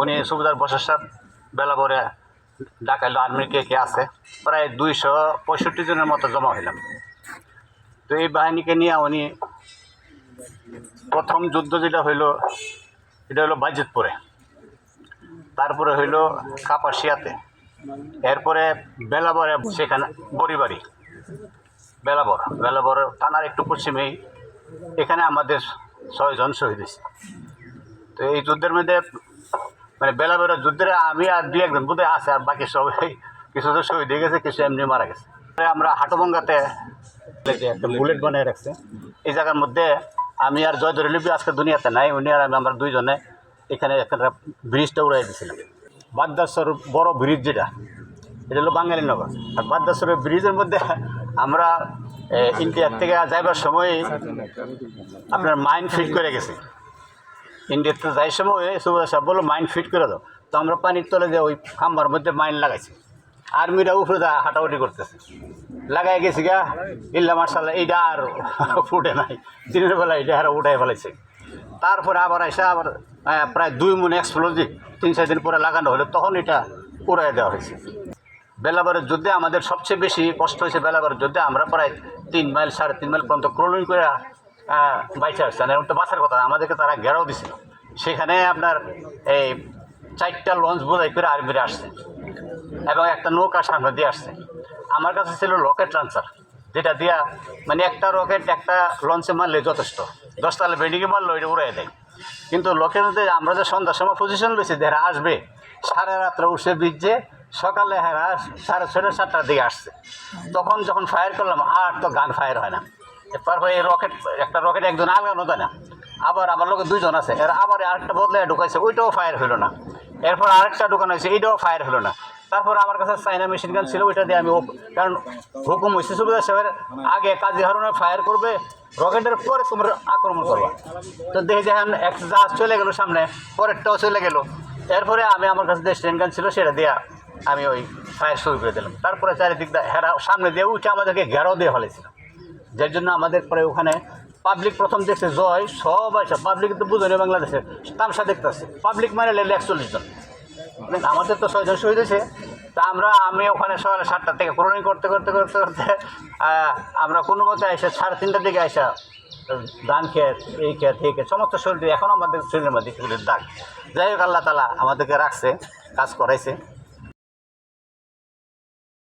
উনি সুবিধার বসার সাহেব বেলা পরে ডাকাইলো আর্মির কে কে আছে, প্রায় দুইশো পঁয়ষট্টি জনের মতো জমা হইলাম। তো এই বাহিনীকে নিয়ে উনি প্রথম যুদ্ধ যেটা হইল, এটা হলো বাজিতপুরে। তারপরে হইল কাপাসিয়াতে। এরপরে বেলাবরে সেখানে বড়িবাড়ি বেলাবর বেলাবর থানার একটু পশ্চিমেই। এখানে আমাদের ছয়জন শহীদ হয়েছে। তো এই যুদ্ধের মধ্যে মানে বেলাবরের যুদ্ধের আমি আর দুই একজন বোধহয় আছে আর বাকি সবাই কিছু তো শহীদ হয়ে গেছে, কিছু এমনি মারা গেছে। আমরা হাটবঙ্গাতে একটা বুলেট বানিয়ে রাখছে। এই জায়গার মধ্যে আমি আর জয়দরি লিপি আজকে দুনিয়াতে নাই, উনি আর আমি, আমরা দুইজনে এখানে একটা ব্রিজটা উড়াই দিয়েছিলাম। বাদ্দাসর বড় ব্রিজ যেটা, এটা হলো বাঙালি নগর। আর বাদ্দাসরের ব্রিজের মধ্যে আমরা ইন্ডিয়ার থেকে যাইবার সময় আপনার মাইন্ড ফিট করে গেছি। ইন্ডিয়াতে যাই সময় সুবিধা সাহেব বলল মাইন্ড ফিট করে দাও। তো আমরা পানির তলে যে ওই খাম্বার মধ্যে মাইন্ড লাগাইছি। আর্মিরা উপরে যা হাঁটাহাঁটি করতেছে। লাগাই গেছি গা, ইল্লা মার্শাল্লাহ এইটা আর ফুটে নাই। দিনের বেলা এইটা আর উঠাই ফেলাইছে। তারপরে আবার এসে আবার প্রায় দুই মন এক্সপ্লোজিভ তিন, চার দিন পরে লাগানো হলো, তখন এটা উড়াই দেওয়া হয়েছে। বেলাবারের যুদ্ধে আমাদের সবচেয়ে বেশি কষ্ট হয়েছে বেলাবারের যুদ্ধে, আমরা প্রায় তিন মাইল, সাড়ে তিন মাইল পর্যন্ত ক্রলিং করে বাইচে আসছে এরকম তো বাঁচার কথা, আমাদেরকে তারা ঘেরাও দিছিল সেখানে আপনার এই চারটা লঞ্চ বোঝাই করে আর্মিরা আসছে। এবং একটা নৌকা সামনে দিয়ে আসছে। আমার কাছে ছিল রকেট লঞ্চার যেটা দিয়া মানে একটা রকেট একটা লঞ্চে মারলে যথেষ্ট। দশতলা বিল্ডিংয়ে মারলো এটা উড়াই দেয়। কিন্তু লোকের মধ্যে আমরা যে সন্ধ্যার সময় পজিশন লইছি যারা আসবে সাড়ে রাত্রে উঠে বিজে সকালে হেরা সাড়ে ছটা সাতটার দিকে আসছে। তখন যখন ফায়ার করলাম, আর তো গান ফায়ার হয় না। তারপরে রকেট, একটা রকেট একজন আলানো দেয় না আবার আমার লোকের দুজন আছে, এর আবার আরেকটা বদলে ঢুকাইছে, ওইটাও ফায়ার হলো না। এরপর আরেকটা ঢুকানো হয়েছে, এইটাও ফায়ার হলো না। তারপর আমার কাছে চাইনা মেশিন গান ছিল, ওইটা দিয়ে আমি কারণ হুকুম হয়েছে সুবিধা সাহেবের আগে কাজী হারুনে ফায়ার করবে, রকেটের পরে তোমরা আক্রমণ করবা। তো দেখে যখন এক জাহাজ চলে গেলো সামনে, পরেরটাও চলে গেলো। এরপরে আমি আমার কাছে যে স্টেন গান ছিল, সেটা দিয়া আমি ওই ফায়ার শুরু করে দিলাম। তারপরে চারিদিক হেরা সামনে দিয়ে উঠে আমাদেরকে ঘেরাও দিয়ে ফেলেছিল যার জন্য আমাদের পরে ওখানে পাবলিক প্রথম দেখছে জয়, সব আছে পাবলিক তো বুঝে বাংলাদেশে। তামসা দেখতেছে। পাবলিক মানে লেলে একচল্লিশ জন। মানে আমাদের তো ছয়জন শহীদ হয়েছে। তা আমরা, আমি ওখানে সকালে সাতটার থেকে ক্রলিং করতে করতে করতে করতে আমরা কোনো মতে এসে সাড়ে তিনটার দিকে আসা ধান খেত, এই খেত এই খেত, সমস্ত শরীর, এখন আমাদের শরীরের মধ্যে শরীরের দাগ। যাই হোক, আল্লাহ তালা আমাদেরকে রাখছে, কাজ করাইছে।